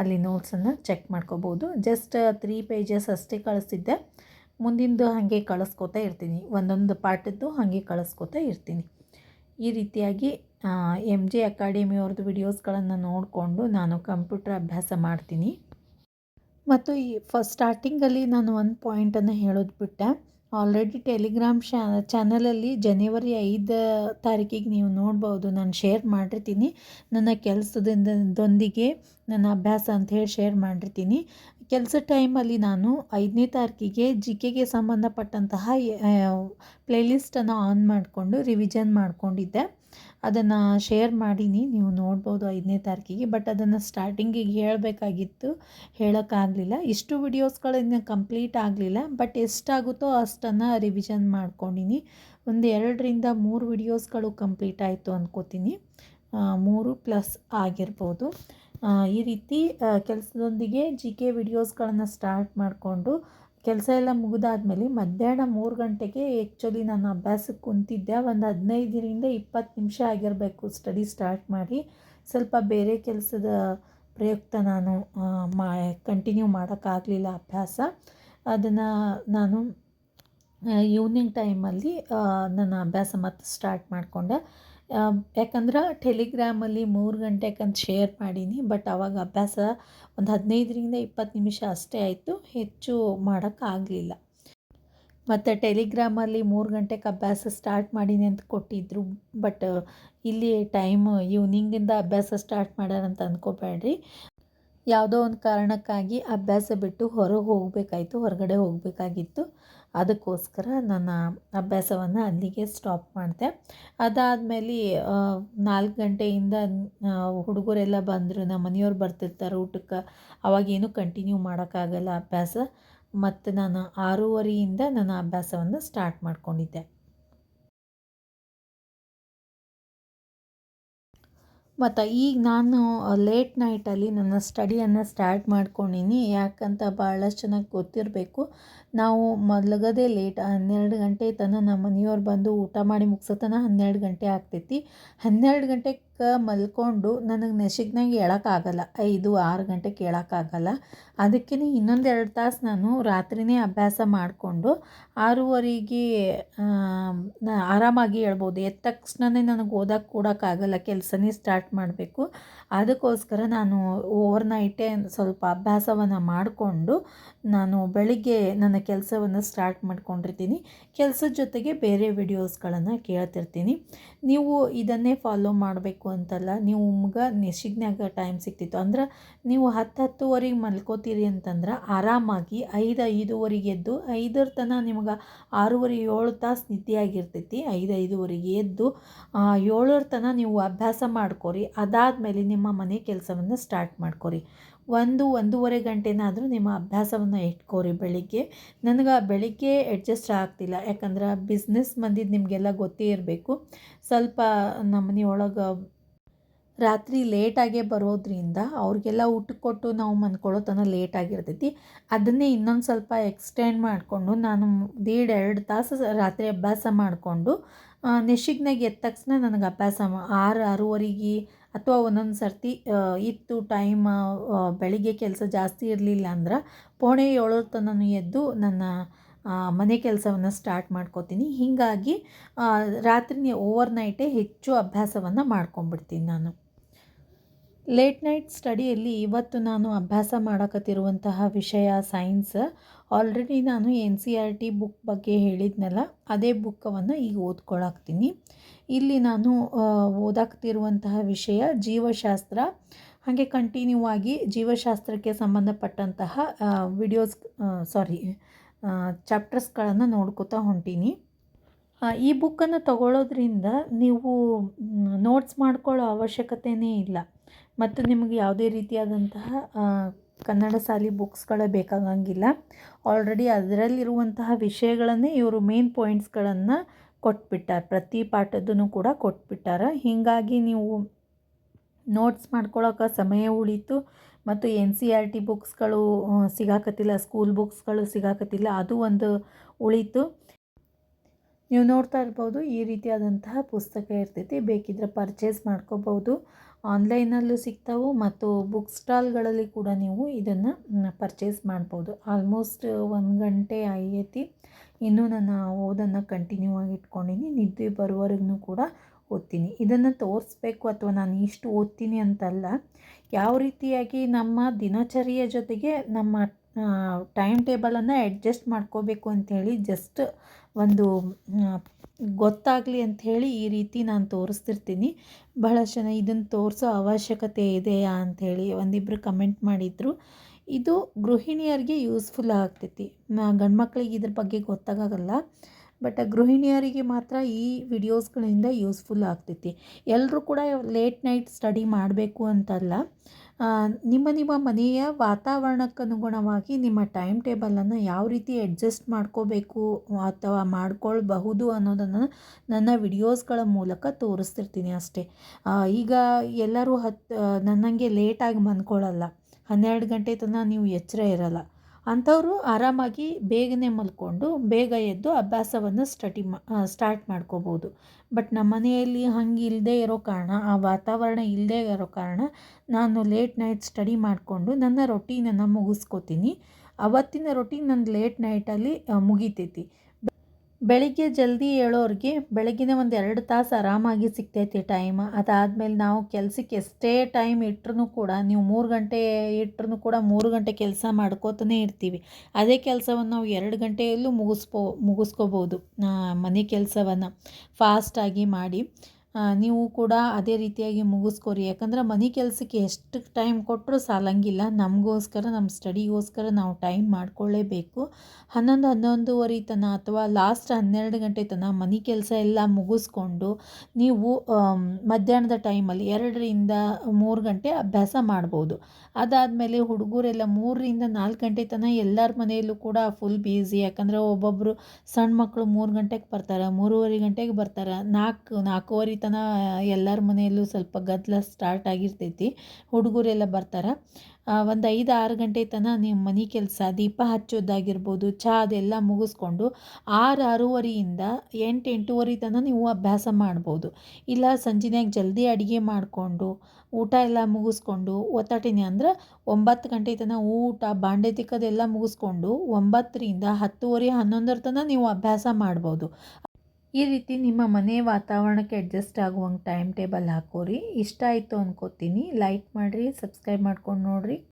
ಅಲ್ಲಿ ನೋಟ್ಸನ್ನು ಚೆಕ್ ಮಾಡ್ಕೋಬೋದು. ಜಸ್ಟ್ ತ್ರೀ ಪೇಜಸ್ ಅಷ್ಟೇ ಕಳಿಸಿದ್ದೆ. ಮುಂದಿಂದು ಹಾಗೆ ಕಳಿಸ್ಕೋತಾ ಇರ್ತೀನಿ. ಒಂದೊಂದು ಪಾಠದ್ದು ಹಾಗೆ ಕಳಿಸ್ಕೋತಾ ಇರ್ತೀನಿ. ಈ ರೀತಿಯಾಗಿ ಎಂ ಜೆ ಅಕಾಡೆಮಿಯವ್ರದ್ದು ವಿಡಿಯೋಸ್ಗಳನ್ನು ನೋಡಿಕೊಂಡು ನಾನು ಕಂಪ್ಯೂಟರ್ ಅಭ್ಯಾಸ ಮಾಡ್ತೀನಿ. ಮತ್ತು ಈ ಫಸ್ಟ್ ಸ್ಟಾರ್ಟಿಂಗಲ್ಲಿ ನಾನು ಒಂದು ಪಾಯಿಂಟನ್ನು ಹೇಳೋದು ಬಿಟ್ಟೆ. ಆಲ್ರೆಡಿ ಟೆಲಿಗ್ರಾಮ್ ಶಾ, ಚಾನಲಲ್ಲಿ ಜನವರಿ ಐದು ತಾರೀಕಿಗೆ ನೀವು ನೋಡ್ಬೋದು. ನಾನು ಶೇರ್ ಮಾಡಿರ್ತೀನಿ. ನನ್ನ ಕೆಲಸದಿಂದ ದೊಂದಿಗೆ ನನ್ನ ಅಭ್ಯಾಸ ಅಂತ ಹೇಳಿ ಶೇರ್ ಮಾಡಿರ್ತೀನಿ. ಕೆಲಸ ಟೈಮಲ್ಲಿ ನಾನು ಐದನೇ ತಾರೀಕಿಗೆ ಜಿ ಕೆಗೆ ಸಂಬಂಧಪಟ್ಟಂತಹ ಪ್ಲೇಲಿಸ್ಟನ್ನು ಆನ್ ಮಾಡಿಕೊಂಡು ರಿವಿಷನ್ ಮಾಡ್ಕೊಂಡಿದ್ದೆ. ಅದನ್ನು ಶೇರ್ ಮಾಡೀನಿ, ನೀವು ನೋಡ್ಬೋದು ಐದನೇ ತಾರೀಕಿಗೆ. ಬಟ್ ಅದನ್ನು ಸ್ಟಾರ್ಟಿಂಗಿಗೆ ಹೇಳಬೇಕಾಗಿತ್ತು, ಹೇಳೋಕ್ಕಾಗಲಿಲ್ಲ. ಇಷ್ಟು ವಿಡಿಯೋಸ್ಗಳಿಂದ ಕಂಪ್ಲೀಟ್ ಆಗಲಿಲ್ಲ. ಬಟ್ ಎಷ್ಟಾಗುತ್ತೋ ಅಷ್ಟನ್ನು ರಿವಿಷನ್ ಮಾಡ್ಕೊಂಡಿನಿ. ಒಂದು ಎರಡರಿಂದ ಮೂರು ವಿಡಿಯೋಸ್ಗಳು ಕಂಪ್ಲೀಟ್ ಆಯಿತು ಅಂದ್ಕೋತೀನಿ ಮೂರು ಪ್ಲಸ್ ಆಗಿರ್ಬೋದು. ಈ ರೀತಿ ಕೆಲಸದೊಂದಿಗೆ ಜಿ ಕೆ ವಿಡಿಯೋಸ್ಗಳನ್ನು ಸ್ಟಾರ್ಟ್ ಮಾಡಿಕೊಂಡು ಕೆಲಸ ಎಲ್ಲ ಮುಗಿದಾದ್ಮೇಲೆ ಮಧ್ಯಾಹ್ನ ಮೂರು ಗಂಟೆಗೆ ಆ್ಯಕ್ಚುಲಿ ನಾನು ಅಭ್ಯಾಸಕ್ಕೆ ಕುಂತಿದ್ದೆ. ಒಂದು ಹದಿನೈದರಿಂದ ಇಪ್ಪತ್ತು ನಿಮಿಷ ಆಗಿರಬೇಕು ಸ್ಟಡಿ ಸ್ಟಾರ್ಟ್ ಮಾಡಿ. ಸ್ವಲ್ಪ ಬೇರೆ ಕೆಲಸದ ಪ್ರಯುಕ್ತ ನಾನು ಮಾ ಕಂಟಿನ್ಯೂ ಮಾಡೋಕ್ಕಾಗಲಿಲ್ಲ ಅಭ್ಯಾಸ. ಅದನ್ನು ನಾನು ಈವ್ನಿಂಗ್ ಟೈಮಲ್ಲಿ ನನ್ನ ಅಭ್ಯಾಸ ಮತ್ತೆ ಸ್ಟಾರ್ಟ್ ಮಾಡಿಕೊಂಡೆ. ಯಾಕಂದ್ರೆ ಟೆಲಿಗ್ರಾಮಲ್ಲಿ ಮೂರು ಗಂಟೆಗಂತ ಶೇರ್ ಮಾಡೀನಿ ಬಟ್ ಅವಾಗ ಅಭ್ಯಾಸ ಒಂದು ಹದಿನೈದರಿಂದ ಇಪ್ಪತ್ತು ನಿಮಿಷ ಅಷ್ಟೇ ಆಯಿತು, ಹೆಚ್ಚು ಮಾಡೋಕ್ಕಾಗಲಿಲ್ಲ ಮತ್ತು ಟೆಲಿಗ್ರಾಮಲ್ಲಿ ಮೂರು ಗಂಟೆಗೆ ಅಭ್ಯಾಸ ಸ್ಟಾರ್ಟ್ ಮಾಡೀನಿ ಅಂತ ಕೊಟ್ಟಿದ್ದರು ಬಟ್ ಇಲ್ಲಿ ಟೈಮ್ ಈವ್ನಿಂಗಿಂದ ಅಭ್ಯಾಸ ಸ್ಟಾರ್ಟ್ ಮಾಡ್ಯಾರಂತ ಅಂದ್ಕೋಬೇಡ್ರಿ ಯಾವುದೋ ಒಂದು ಕಾರಣಕ್ಕಾಗಿ ಅಭ್ಯಾಸ ಬಿಟ್ಟು ಹೊರಗೆ ಹೋಗಬೇಕಾಯಿತು, ಹೊರಗಡೆ ಹೋಗಬೇಕಾಗಿತ್ತು. ಅದಕ್ಕೋಸ್ಕರ ನನ್ನ ಅಭ್ಯಾಸವನ್ನು ಅಲ್ಲಿಗೆ ಸ್ಟಾಪ್ ಮಾಡಿದೆ. ಅದಾದಮೇಲೆ ನಾಲ್ಕು ಗಂಟೆಯಿಂದ ಹುಡುಗರೆಲ್ಲ ಬಂದರು, ನಮ್ಮ ಮನೆಯವ್ರು ಬರ್ತಿರ್ತಾರೆ ಊಟಕ್ಕೆ. ಅವಾಗೇನು ಕಂಟಿನ್ಯೂ ಮಾಡೋಕ್ಕಾಗಲ್ಲ ಅಭ್ಯಾಸ. ಮತ್ತು ನಾನು ಆರೂವರೆಯಿಂದ ನನ್ನ ಅಭ್ಯಾಸವನ್ನು ಸ್ಟಾರ್ಟ್ ಮಾಡ್ಕೊಂಡಿದ್ದೆ. ಮತ್ತು ಈಗ ನಾನು ಲೇಟ್ ನೈಟಲ್ಲಿ ನನ್ನ ಸ್ಟಡಿಯನ್ನು ಸ್ಟಾರ್ಟ್ ಮಾಡ್ಕೊಂಡೀನಿ. ಯಾಕಂತ ಭಾಳಷ್ಟು ಚೆನ್ನಾಗಿ ಗೊತ್ತಿರಬೇಕು. ನಾವು ಮಲಗೋದೇ ಲೇಟ್ ಹನ್ನೆರಡು ಗಂಟೆ ತನಕ ನಮ್ಮ ಮನೆಯವ್ರು ಬಂದು ಊಟ ಮಾಡಿ ಮುಗ್ಸೋತನ ಹನ್ನೆರಡು ಗಂಟೆ ಆಗ್ತೈತಿ. ಹನ್ನೆರಡು ಗಂಟೆಗೆ ಮಲ್ಕೊಂಡು ನನಗೆ ನೆಶಿಗ್ನಾಗ ಹೇಳೋಕ್ಕಾಗಲ್ಲ, ಐದು, ಆರು ಗಂಟೆಗೆ ಹೇಳೋಕ್ಕಾಗಲ್ಲ ಅದಕ್ಕೆ ಇನ್ನೊಂದು ಎರಡು ತಾಸು ನಾನು ರಾತ್ರಿನೇ ಅಭ್ಯಾಸ ಮಾಡಿಕೊಂಡು ಆರೂವರೆಗೆ ಆರಾಮಾಗಿ ಹೇಳ್ಬೋದು. ಎದ್ದ ತಕ್ಷಣವೇ ನನಗೆ ಓದೋಕ್ಕೆ ಕೂಡೋಕ್ಕಾಗಲ್ಲ, ಕೆಲಸನೇ ಸ್ಟಾರ್ಟ್ ಮಾಡಬೇಕು. ಅದಕ್ಕೋಸ್ಕರ ನಾನು ಓವರ್ ನೈಟೇ ಸ್ವಲ್ಪ ಅಭ್ಯಾಸವನ್ನು ಮಾಡಿಕೊಂಡು ನಾನು ಬೆಳಿಗ್ಗೆ ನನ್ನ ಕೆಲಸವನ್ನು ಸ್ಟಾರ್ಟ್ ಮಾಡ್ಕೊಂಡಿರ್ತೀನಿ. ಕೆಲಸದ ಜೊತೆಗೆ ಬೇರೆ ವಿಡಿಯೋಸ್ಗಳನ್ನು ಕೇಳ್ತಿರ್ತೀನಿ. ನೀವು ಇದನ್ನೇ ಫಾಲೋ ಮಾಡಬೇಕು ಅಂತಲ್ಲ, ನೀವು ನಿಮ್ಗೆ ನೆಸಿಗ್ನಾಗ ಟೈಮ್ ಸಿಕ್ತಿತ್ತು ಅಂದ್ರೆ ನೀವು ಹತ್ತು ಹತ್ತುವರೆಗೆ ಮಲ್ಕೋತೀರಿ ಅಂತಂದ್ರೆ ಆರಾಮಾಗಿ ಐದು ಐದುವರೆಗೆ ಎದ್ದು, ಐದರ ತನಕ ನಿಮ್ಗೆ ಆರೂವರೆ ಏಳು ತಾಸು ನಿದ್ದೆ ಆಗಿರ್ತೈತಿ ಐದು ಐದುವರೆಗೆ ಎದ್ದು ಏಳರ ತನಕ ನೀವು ಅಭ್ಯಾಸ ಮಾಡ್ಕೊರಿ. ಅದಾದಮೇಲೆ ನಿಮ್ಮ ಮನೆ ಕೆಲಸವನ್ನು ಸ್ಟಾರ್ಟ್ ಮಾಡ್ಕೊರಿ. ಒಂದು ಒಂದೂವರೆ ಗಂಟೆನಾದರೂ ನಿಮ್ಮ ಅಭ್ಯಾಸವನ್ನು ಇಟ್ಕೋರಿ ಬೆಳಿಗ್ಗೆ. ನನಗೆ ಬೆಳಿಗ್ಗೆ ಅಡ್ಜಸ್ಟ್ ಆಗ್ತಿಲ್ಲ. ಯಾಕಂದ್ರೆ ಬಿಸ್ನೆಸ್ ಮಂದಿದ್ದು ನಿಮಗೆಲ್ಲ ಗೊತ್ತೇ ಇರಬೇಕು. ಸ್ವಲ್ಪ ನಮ್ಮ ಮನೆಯೊಳಗೆ ರಾತ್ರಿ ಲೇಟಾಗೇ ಬರೋದ್ರಿಂದ ಅವ್ರಿಗೆಲ್ಲ ಊಟಕ್ಕೆ ಕೊಟ್ಟು ನಾವು ಮನ್ಕೊಳ್ಳೋ ತನಕ ಲೇಟ್ ಆಗಿರ್ತೈತಿ. ಅದನ್ನೇ ಇನ್ನೊಂದು ಸ್ವಲ್ಪ ಎಕ್ಸ್ಟೆಂಡ್ ಮಾಡಿಕೊಂಡು ನಾನು ದೀಡ್ ಎರಡು ತಾಸು ರಾತ್ರಿ ಅಭ್ಯಾಸ ಮಾಡಿಕೊಂಡು ನೆಶಿಗ್ನಾಗ ಎದ್ದ ತಕ್ಷಣ ನನಗೆ ಅಭ್ಯಾಸ ಆರು, ಆರೂವರೆಗೆ ಅಥವಾ ಒಂದೊಂದು ಸರ್ತಿ ಇತ್ತು ಟೈಮ್ ಬೆಳಿಗ್ಗೆ ಕೆಲಸ ಜಾಸ್ತಿ ಇರಲಿಲ್ಲ ಅಂದ್ರೆ ಪೋಣೆ ಏಳರ ತನನು ಎದ್ದು ನನ್ನ ಮನೆ ಕೆಲಸವನ್ನು ಸ್ಟಾರ್ಟ್ ಮಾಡ್ಕೋತೀನಿ. ಹೀಗಾಗಿ ರಾತ್ರಿ ಓವರ್ ನೈಟೇ ಹೆಚ್ಚು ಅಭ್ಯಾಸವನ್ನು ಮಾಡ್ಕೊಂಬಿಡ್ತೀನಿ ನಾನು. ಲೇಟ್ ನೈಟ್ ಸ್ಟಡಿಯಲ್ಲಿ ಇವತ್ತು ನಾನು ಅಭ್ಯಾಸ ಮಾಡಕತ್ತಿರುವಂತಹ ವಿಷಯ ಸೈನ್ಸ್ ಆಲ್ರೆಡಿ ನಾನು N C R T book ಬಗ್ಗೆ ಹೇಳಿದ್ನಲ್ಲ, ಅದೇ ಬುಕ್ಕವನ್ನು ಈಗ ಓದ್ಕೊಳಕ್ತೀನಿ ಇಲ್ಲಿ ನಾನು ಓದಾಕ್ತಿರುವಂತಹ ವಿಷಯ ಜೀವಶಾಸ್ತ್ರ. ಹಾಗೆ ಕಂಟಿನ್ಯೂ ಆಗಿ ಜೀವಶಾಸ್ತ್ರಕ್ಕೆ ಸಂಬಂಧಪಟ್ಟಂತಹ ವಿಡಿಯೋಸ್ ಸಾರಿ ಚಾಪ್ಟರ್ಸ್ಗಳನ್ನು ನೋಡ್ಕೋತಾ ಹೊಂಟೀನಿ. ಈ ಬುಕ್ಕನ್ನು ತಗೊಳ್ಳೋದ್ರಿಂದ ನೀವು ನೋಟ್ಸ್ ಮಾಡ್ಕೊಳ್ಳೋ ಅವಶ್ಯಕತೆಯೇ ಇಲ್ಲ. ಮತ್ತು ನಿಮಗೆ ಯಾವುದೇ ರೀತಿಯಾದಂತಹ ಕನ್ನಡ ಶಾಲಿ ಬುಕ್ಸ್ಗಳೇ ಬೇಕಾಗಂಗಿಲ್ಲ. ಆಲ್ರೆಡಿ ಅದರಲ್ಲಿರುವಂತಹ ವಿಷಯಗಳನ್ನೇ ಇವರು ಮೇನ್ ಪಾಯಿಂಟ್ಸ್ಗಳನ್ನು ಕೊಟ್ಬಿಟ್ಟಾರೆ. ಪ್ರತಿ ಪಾಠದೂ ಕೂಡ ಕೊಟ್ಬಿಟ್ಟಾರೆ. ಹೀಗಾಗಿ ನೀವು ನೋಟ್ಸ್ ಮಾಡ್ಕೊಳ್ಳೋಕೆ ಸಮಯ ಉಳಿತು ಮತ್ತು ಎನ್ ಸಿ ಆರ್ ಟಿ ಬುಕ್ಸ್ಗಳು ಸಿಗಾಕತ್ತಿಲ್ಲ, ಸ್ಕೂಲ್ ಬುಕ್ಸ್ಗಳು ಸಿಗಾಕತ್ತಿಲ್ಲ, ಅದು ಒಂದು ಉಳೀತು. ನೀವು ನೋಡ್ತಾ ಇರ್ಬೋದು, ಈ ರೀತಿಯಾದಂತಹ ಪುಸ್ತಕ ಇರ್ತೈತಿ. ಬೇಕಿದ್ರೆ ಪರ್ಚೇಸ್ ಮಾಡ್ಕೋಬೋದು. ಆನ್ಲೈನಲ್ಲೂ ಸಿಗ್ತಾವೆ ಮತ್ತು ಬುಕ್ ಸ್ಟಾಲ್ಗಳಲ್ಲಿ ಕೂಡ ನೀವು ಇದನ್ನು ಪರ್ಚೇಸ್ ಮಾಡ್ಬೋದು. ಆಲ್ಮೋಸ್ಟ್ ಒಂದು ಗಂಟೆ ಆಗೈತಿ ಇನ್ನೂ ನನ್ನ ಓದನ್ನು ಕಂಟಿನ್ಯೂ ಆಗಿ ಇಟ್ಕೊಂಡಿನಿ. ನಿದ್ದೆ ಬರುವವರೆಗೂ ಕೂಡ ಓದ್ತೀನಿ. ಇದನ್ನು ತೋರಿಸ್ಬೇಕು ಅಥವಾ ನಾನು ಇಷ್ಟು ಓದ್ತೀನಿ ಅಂತಲ್ಲ, ಯಾವ ರೀತಿಯಾಗಿ ನಮ್ಮ ದಿನಚರಿಯ ಜೊತೆಗೆ ನಮ್ಮ ಟೈಮ್ ಟೇಬಲನ್ನು ಅಡ್ಜಸ್ಟ್ ಮಾಡ್ಕೋಬೇಕು ಅಂಥೇಳಿ ಜಸ್ಟ್ ಒಂದು ಗೊತ್ತಾಗಲಿ ಅಂಥೇಳಿ ಈ ರೀತಿ ನಾನು ತೋರಿಸ್ತಿರ್ತೀನಿ. ಬಹಳಷ್ಟು ಜನ ಇದನ್ನು ತೋರಿಸೋ ಅವಶ್ಯಕತೆ ಇದೆಯಾ ಅಂಥೇಳಿ ಒಂದಿಬ್ಬರು ಕಮೆಂಟ್ ಮಾಡಿದರು. ಇದು ಗೃಹಿಣಿಯರಿಗೆ ಯೂಸ್ಫುಲ್ ಆಗ್ತೈತಿ. ಗಂಡು ಮಕ್ಕಳಿಗೆ ಇದ್ರ ಬಗ್ಗೆ ಗೊತ್ತಾಗಲ್ಲ ಬಟ್ ಗೃಹಿಣಿಯರಿಗೆ ಮಾತ್ರ ಈ ವಿಡಿಯೋಸ್ಗಳಿಂದ ಯೂಸ್ಫುಲ್ ಆಗ್ತೈತಿ. ಎಲ್ಲರೂ ಕೂಡ ಲೇಟ್ ನೈಟ್ ಸ್ಟಡಿ ಮಾಡಬೇಕು ಅಂತಲ್ಲ ನಿಮ್ಮ ನಿಮ್ಮ ಮನೆಯ ವಾತಾವರಣಕ್ಕನುಗುಣವಾಗಿ ನಿಮ್ಮ ಟೈಮ್ ಟೇಬಲನ್ನು ಯಾವ ರೀತಿ ಅಡ್ಜಸ್ಟ್ ಮಾಡ್ಕೋಬೇಕು ಅಥವಾ ಮಾಡ್ಕೊಳ್ಬಹುದು ಅನ್ನೋದನ್ನು ನನ್ನ ವಿಡಿಯೋಸ್ಗಳ ಮೂಲಕ ತೋರಿಸ್ತಿರ್ತೀನಿ ಅಷ್ಟೇ. ಈಗ ಎಲ್ಲರೂ ಹತ್ತು ನನ್ನಂಗೆ ಲೇಟಾಗಿ ಮನ್ಕೊಳ್ಳಲ್ಲ ಹನ್ನೆರಡು ಗಂಟೆ ತನಕ ನೀವು ಎಚ್ಚರ ಇರಲ್ಲ. ಅಂಥವರು ಆರಾಮಾಗಿ ಬೇಗನೆ ಮಲ್ಕೊಂಡು ಬೇಗ ಎದ್ದು ಅಭ್ಯಾಸವನ್ನು ಸ್ಟಡಿ ಮಾ ಸ್ಟಾರ್ಟ್ ಮಾಡ್ಕೋಬೋದು. ಬಟ್ ನಮ್ಮ ಮನೆಯಲ್ಲಿ ಹಂಗೆ ಇಲ್ಲದೆ ಇರೋ ಕಾರಣ, ಆ ವಾತಾವರಣ ಇಲ್ಲದೆ ಇರೋ ಕಾರಣ ನಾನು ಲೇಟ್ ನೈಟ್ ಸ್ಟಡಿ ಮಾಡಿಕೊಂಡು ನನ್ನ ರೊಟೀನನ್ನು ಮುಗಿಸ್ಕೋತೀನಿ. ಅವತ್ತಿನ ರೊಟೀನ್ ನನ್ನ ಲೇಟ್ ನೈಟಲ್ಲಿ ಮುಗಿತೈತಿ. ಬೆಳಿಗ್ಗೆ ಜಲ್ದಿ ಏಳೋರಿಗೆ ಬೆಳಗಿನ ಒಂದು ಎರಡು ತಾಸು ಆರಾಮಾಗಿ ಸಿಗ್ತೈತಿ ಟೈಮ್ ಅದಾದಮೇಲೆ ನಾವು ಕೆಲಸಕ್ಕೆ ಎಷ್ಟೇ ಟೈಮ್ ಇಟ್ರೂ ಕೂಡ, ನೀವು ಮೂರು ಗಂಟೆ ಇಟ್ರೂ ಕೂಡ ಮೂರು ಗಂಟೆ ಕೆಲಸ ಮಾಡ್ಕೋತನೇ ಇರ್ತೀವಿ. ಅದೇ ಕೆಲಸವನ್ನು ನಾವು ಎರಡು ಗಂಟೆಯಲ್ಲೂ ಮುಗಿಸ್ಬೋ ಮುಗಿಸ್ಕೋಬೋದು. ಮನೆ ಕೆಲಸವನ್ನು ಫಾಸ್ಟಾಗಿ ಮಾಡಿ. ನೀವು ಕೂಡ ಅದೇ ರೀತಿಯಾಗಿ ಮುಗಿಸ್ಕೊರಿ. ಯಾಕಂದ್ರೆ ಮನೆ ಕೆಲಸಕ್ಕೆ ಎಷ್ಟು ಟೈಮ್ ಕೊಟ್ಟರೂ ಸಾಲಂಗಿಲ್ಲ. ನಮಗೋಸ್ಕರ ನಮ್ಮ ಸ್ಟಡಿಗೋಸ್ಕರ ನಾವು ಟೈಮ್ ಮಾಡ್ಕೊಳ್ಳೇಬೇಕು. ಹನ್ನೊಂದು, ಹನ್ನೊಂದುವರೆ ತನಕ ಅಥವಾ ಲಾಸ್ಟ್ ಹನ್ನೆರಡು ಗಂಟೆ ತನಕ ಮನೆ ಕೆಲಸ ಎಲ್ಲ ಮುಗಿಸ್ಕೊಂಡು ನೀವು ಮಧ್ಯಾಹ್ನದ ಟೈಮಲ್ಲಿ ಎರಡರಿಂದ ಮೂರು ಗಂಟೆ ಅಭ್ಯಾಸ ಮಾಡ್ಬೋದು. ಅದಾದಮೇಲೆ ಹುಡುಗರೆಲ್ಲ ಮೂರರಿಂದ ನಾಲ್ಕು ಗಂಟೆ ತನಕ ಎಲ್ಲರ ಮನೆಯಲ್ಲೂ ಕೂಡ ಫುಲ್ ಬ್ಯುಸಿ ಯಾಕಂದರೆ ಒಬ್ಬೊಬ್ಬರು ಸಣ್ಣ ಮಕ್ಕಳು ಮೂರು ಗಂಟೆಗೆ ಬರ್ತಾರೆ, ಮೂರುವರೆ ಗಂಟೆಗೆ ಬರ್ತಾರೆ, ನಾಲ್ಕು, ನಾಲ್ಕೂವರೆ ತನಕ ಎಲ್ಲರ ಮನೆಯಲ್ಲೂ ಸ್ವಲ್ಪ ಗದ್ದಲ ಸ್ಟಾರ್ಟ್ ಆಗಿರ್ತೈತಿ. ಹುಡುಗರೆಲ್ಲ ಬರ್ತಾರೆ. ಒಂದು ಐದು ಆರು ಗಂಟೆ ತನಕ ನಿಮ್ಮ ಮನೆ ಕೆಲಸ, ದೀಪ ಹಚ್ಚೋದಾಗಿರ್ಬೋದು ಚಹಾ ಅದೆಲ್ಲ ಮುಗಿಸ್ಕೊಂಡು ಆರು ಆರೂವರೆಯಿಂದ ಎಂಟು ಎಂಟೂವರೆ ತನಕ ನೀವು ಅಭ್ಯಾಸ ಮಾಡ್ಬೋದು. ಇಲ್ಲ ಸಂಜೆನ್ಯಾಗ ಜಲ್ದಿ ಅಡುಗೆ ಮಾಡಿಕೊಂಡು, ಊಟ ಎಲ್ಲ ಮುಗಿಸ್ಕೊಂಡು, ಒತ್ತಾಟಿನಿ ಅಂದ್ರೆ ಒಂಬತ್ತು ಗಂಟೆ ತನಕ ಊಟ, ಬಾಂಡೆ ತಿಕ್ಕದೆಲ್ಲ ಮುಗಿಸ್ಕೊಂಡು ಒಂಬತ್ತರಿಂದ ಹತ್ತುವರೆ ಹನ್ನೊಂದರ ತನಕ ನೀವು ಅಭ್ಯಾಸ ಮಾಡ್ಬೋದು. ಈ ರೀತಿ ನಿಮ್ಮ ಮನೆ ವಾತಾವರಣಕ್ಕೆ ಅಡ್ಜಸ್ಟ್ ಆಗುವಂಗೆ ಟೈಮ್ ಟೇಬಲ್ ಹಾಕೋರಿ. ಇಷ್ಟ ಆಯಿತು ಅಂದ್ಕೋತೀನಿ ಲೈಕ್ ಮಾಡಿರಿ ಸಬ್ಸ್ಕ್ರೈಬ್ ಮಾಡ್ಕೊಂಡು ನೋಡಿರಿ.